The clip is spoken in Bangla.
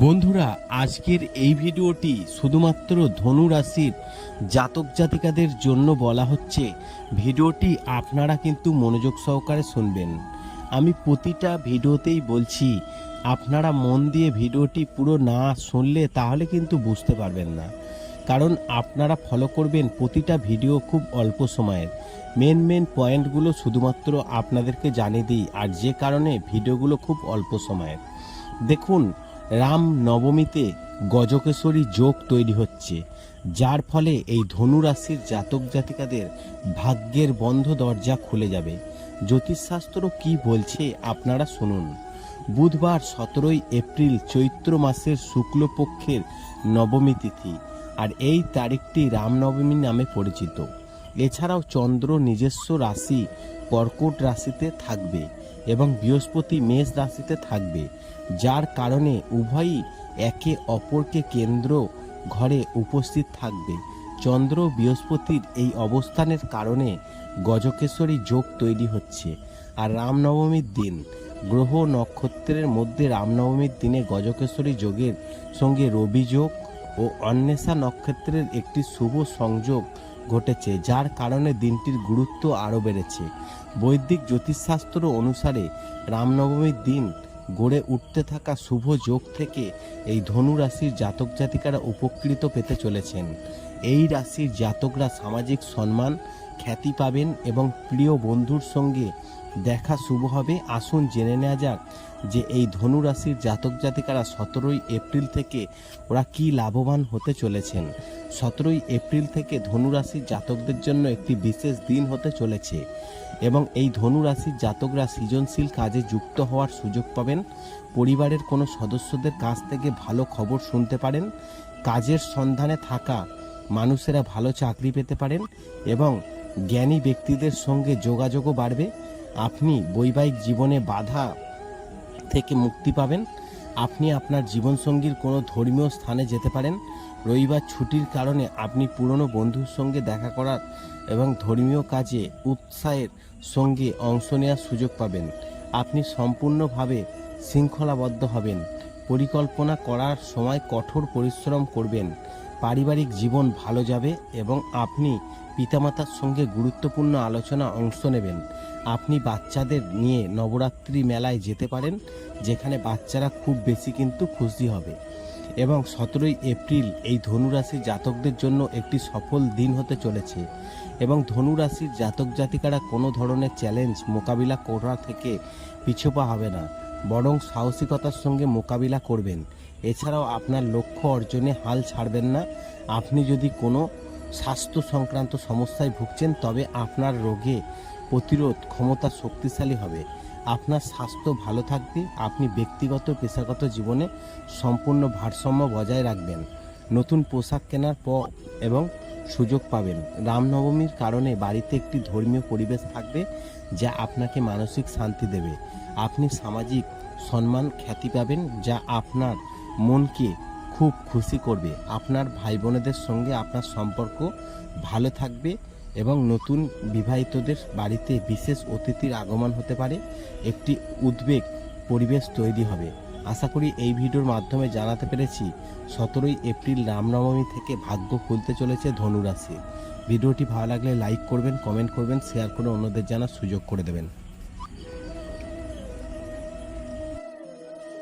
বন্ধুরা, আজকের এই ভিডিওটি শুধুমাত্র ধনু রাশির জাতক জাতিকাদের জন্য বলা হচ্ছে। ভিডিওটি আপনারা কিন্তু মনোযোগ সহকারে শুনবেন। আমি প্রতিটা ভিডিওতেই বলছি, আপনারা মন দিয়ে ভিডিওটি পুরো না শুনলে তাহলে কিন্তু বুঝতে পারবেন না। কারণ আপনারা ফলো করবেন প্রতিটা ভিডিও খুব অল্প সময়ের। মেন মেন পয়েন্টগুলো শুধুমাত্র আপনাদেরকে জানিয়ে দিই, আর যে কারণে ভিডিওগুলো খুব অল্প সময়ের। দেখুন রাম নবমীতে গজকেশরী যোগ তৈরি হচ্ছে, যার ফলে এই ধনু রাশির জাতক জাতিকাদের ভাগ্যের বন্ধ দরজা খুলে যাবে। জ্যোতিষশাস্ত্র কি বলছে আপনারা শুনুন। বুধবার সতেরোই এপ্রিল চৈত্র মাসের শুক্লপক্ষের নবমী তিথি, আর এই তারিখটি রামনবমী নামে পরিচিত। এছাড়াও চন্দ্র নিজস্ব রাশি কর্কট রাশিতে থাকবে। এবং বৃহস্পতি মেষ রাশিতে থাকবে, যার কারণে উভয়ই একে অপরকে কেন্দ্র ঘরে উপস্থিত থাকবে। চন্দ্র বৃহস্পতির এই অবস্থানের কারণে গজকেশ্বরী যোগ তৈরি হচ্ছে। আর রামনবমীর দিন, গ্রহ নক্ষত্রের মধ্যে রামনবমীর দিনে গজকেশ্বরী যোগের সঙ্গে রবি যোগ ও অন্বেষা নক্ষত্রের একটি শুভ সংযোগ ঘটেছে, যার কারণে দিনটির গুরুত্ব আরও বেড়েছে। বৈদিক জ্যোতিষশাস্ত্র অনুসারে রামনবমীর দিন গড়ে উঠতে থাকা শুভ যোগ থেকে এই ধনু রাশির জাতক জাতিকারা উপকৃত পেতে চলেছেন। এই রাশির জাতকরা সামাজিক সম্মান, খ্যাতি পাবেন এবং প্রিয় বন্ধুর সঙ্গে দেখা শুভ হবে। আসুন জেনে নেওয়া যাক যে এই ধনু রাশির জাতক জাতিকারা সতেরোই এপ্রিল থেকে ওরা কি লাভবান হতে চলেছেন? সতেরোই এপ্রিল থেকে ধনু রাশির জাতকদের জন্য একটি বিশেষ দিন হতে চলেছে এবং এই ধনু রাশির জাতকরা সৃজনশীল কাজে যুক্ত হওয়ার সুযোগ পাবেন। পরিবারের কোনো সদস্যদের কাছ থেকে ভালো খবর শুনতে পারেন। কাজের সন্ধানে থাকা মানুষেরা ভালো চাকরি পেতে পারেন এবং জ্ঞানী ব্যক্তিদের সঙ্গে যোগাযোগও বাড়বে। আপনি বৈবাহিক জীবনে বাধা থেকে মুক্তি পাবেন। আপনি আপনার জীবনসঙ্গীর কোনো ধর্মীয় স্থানে যেতে পারেন। রবিবার ছুটির কারণে আপনি পুরনো বন্ধুর সঙ্গে দেখা করার এবং ধর্মীয় কাজে উৎসাহের সঙ্গে অংশ নেওয়ার সুযোগ পাবেন। আপনি সম্পূর্ণভাবে শৃঙ্খলাবদ্ধ হবেন। পরিকল্পনা করার সময় কঠোর পরিশ্রম করবেন। পারিবারিক জীবন ভালো যাবে এবং আপনি পিতামাতার সঙ্গে গুরুত্বপূর্ণ আলোচনা অংশ নেবেন। আপনি বাচ্চাদের নিয়ে নবরাত্রি মেলায় যেতে পারেন, যেখানে বাচ্চারা খুব বেশি কিন্তু খুশি হবে। এবং সতেরোই এপ্রিল এই ধনুরাশির জাতকদের জন্য একটি সফল দিন হতে চলেছে। এবং ধনুরাশির জাতক জাতিকারা কোনো ধরনের চ্যালেঞ্জ মোকাবিলা করা থেকে পিছুপা হবে না। বরং সাহসিকতার সঙ্গে মোকাবিলা করবেন। এছাড়াও আপনার লক্ষ্য অর্জনে হাল ছাড়বেন না। আপনি যদি কোনো স্বাস্থ্য সংক্রান্ত সমস্যায় ভুগছেন, তবে আপনার রোগে প্রতিরোধ ক্ষমতা শক্তিশালী হবে। আপনার স্বাস্থ্য ভালো থাকবে। আপনি ব্যক্তিগত, পেশাগত জীবনে সম্পূর্ণ ভারসাম্য বজায় রাখবেন। নতুন পোশাক কেনার পর এবং সুযোগ পাবেন। রামনবমীর কারণে বাড়িতে একটি ধর্মীয় পরিবেশ থাকবে যা আপনাকে মানসিক শান্তি দেবে। আপনি সামাজিক সম্মান খ্যাতি পাবেন যা আপনার মনকে খুব খুশি করবে। আপনার ভাই বোনেদের সঙ্গে আপনার সম্পর্ক ভালো থাকবে এবং নতুন বিবাহিতদের বাড়িতে বিশেষ অতিথির আগমন হতে পারে। একটি উদ্বেগ পরিবেশ তৈরি হবে। আশা করি এই ভিডিওর মাধ্যমে জানাতে পেরেছি সতেরোই এপ্রিল রামনবমী থেকে ভাগ্য খুলতে চলেছে ধনুরাশি। ভিডিওটি ভালো লাগলে লাইক করবেন, কমেন্ট করবেন, শেয়ার করে অন্যদের জানার সুযোগ করে দেবেন।